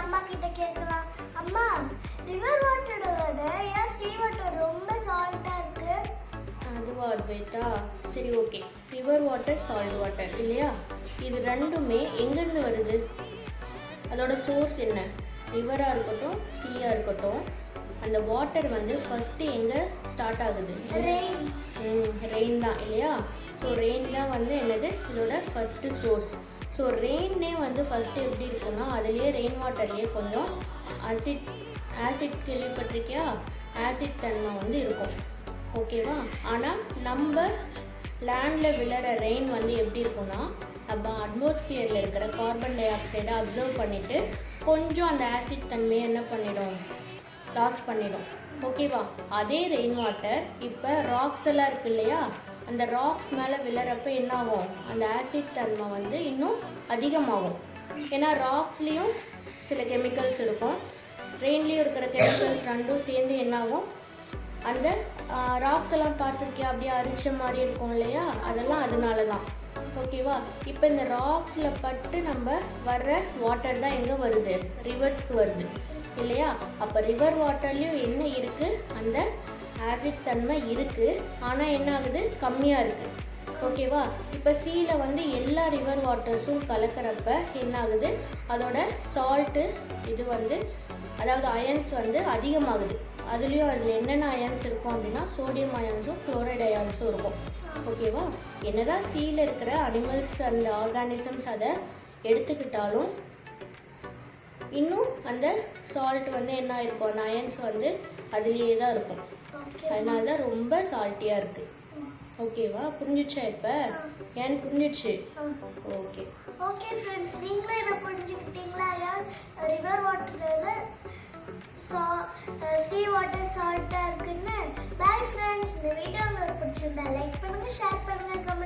அம்மா கிட்ட கேட்கலாம். அம்மா ரிவர் வாட்டரோட விட ஏன் சீ வாட்டர் ரொம்ப சால்ட்டாக இருக்கு. அதுவா அத்வைட்டா சரி okay river water salt water இல்லையா? இது ரெண்டுமே எங்கேருந்து வருது? அதோட சோர்ஸ் என்ன? ரிவராக இருக்கட்டும் சீயாக இருக்கட்டும். அந்த வாட்டர் வந்து ஃபஸ்ட்டு எங்கே ஸ்டார்ட் ஆகுது? ரெயின் தான் இல்லையா? ஸோ ரெயின் தான் வந்து என்னது? இதோட ஃபஸ்ட்டு சோர்ஸ் ஸோ ரெயின்னே வந்து ஃபஸ்ட்டு எப்படி இருக்குன்னா அதுலேயே ரெயின் வாட்டர்லேயே கொஞ்சம் அசிட் ஆசிட் கேள்விப்பட்டிருக்கியா? ஆசிட் தன்மை வந்து இருக்கும். ஓகேவா ஆனால் நம்ம லேண்டில் விழுற ரெயின் வந்து எப்படி இருக்கும்னா அப்போ அட்மாஸ்பியரில் இருக்கிற கார்பன் டை ஆக்சைடை அப்சர்வ் பண்ணிவிட்டு கொஞ்சம் அந்த ஆசிட் தன்மையை என்ன பண்ணிடும்? லாஸ் பண்ணிடும். ஓகேவா அதே ரெயின் வாட்டர் இப்போ ராக்ஸ் எல்லாம் இருக்கு இல்லையா? அந்த ராக்ஸ் மேலே விழறப்ப என்ன ஆகும் அந்த ஆசிட் தன்மை வந்து இன்னும் அதிகமாகும். ஏன்னா ராக்ஸ்லேயும் சில கெமிக்கல்ஸ் இருக்கும். ரெயின்லேயும் இருக்கிற கெமிக்கல்ஸ் ரெண்டும் சேர்ந்து என்னாகும்? அந்த ராக்ஸ் எல்லாம் பார்த்துருக்கியா? அப்படியே அரிச்ச மாதிரி இருக்கும் இல்லையா? அதெல்லாம் அதனால தான் ஓகேவா இப்போ இந்த ராக்ஸில் பட்டு நம்ம வர்ற வாட்டர் தான் எங்கே வருது? ரிவர்ஸ்க்கு வருது. இல்லையா? அப்போ ரிவர் வாட்டர்லேயும் என்ன இருக்குது அந்த ஆசிட் தன்மை இருக்குது ஆனால் என்ன ஆகுது? கம்மியாக இருக்குது ஓகேவா இப்போ சீல வந்து எல்லா ரிவர் வாட்டர்ஸும் கலக்கிறப்ப என்ன ஆகுது? அதோட சால்ட்டு இது வந்து அதாவது அயன்ஸ் வந்து அதிகமாகுது. அதுலேயும் அதில் என்னென்ன அயன்ஸ் இருக்கும் அப்படின்னா சோடியம் அயன்ஸும் குளோரைட் அயன்ஸும் இருக்கும். ஓகேவா என்னதான் சீல இருக்கிற அனிமல்ஸ் அண்ட் ஆர்கானிசம்ஸ் அதை எடுத்துக்கிட்டாலும் இன்னும் அந்த சால்ட் வந்து என்ன ஆயிருக்கும்? அந்த அயன்ஸ் வந்து அதுலேயே தான் இருக்கும். அதனால தான் ரொம்ப சால்ட்டியாக இருக்குது ஓகேவா புரிஞ்சிச்சா இப்போ? ஏன் புரிஞ்சிச்சு? ஓகே ஓகே ஃப்ரெண்ட்ஸ் நீங்களே இதை புரிஞ்சுக்கிட்டீங்களா? ரிவர் வாட்டரில் சா சீ வாட்டர் சால்ட்டாக இருக்குன்னு. பாய் ஃப்ரெண்ட்ஸ் இந்த வீடியோ உங்களுக்கு பிடிச்சிருந்தா லைக் பண்ணுங்கள் ஷேர் பண்ணுங்கள் கமெண்ட்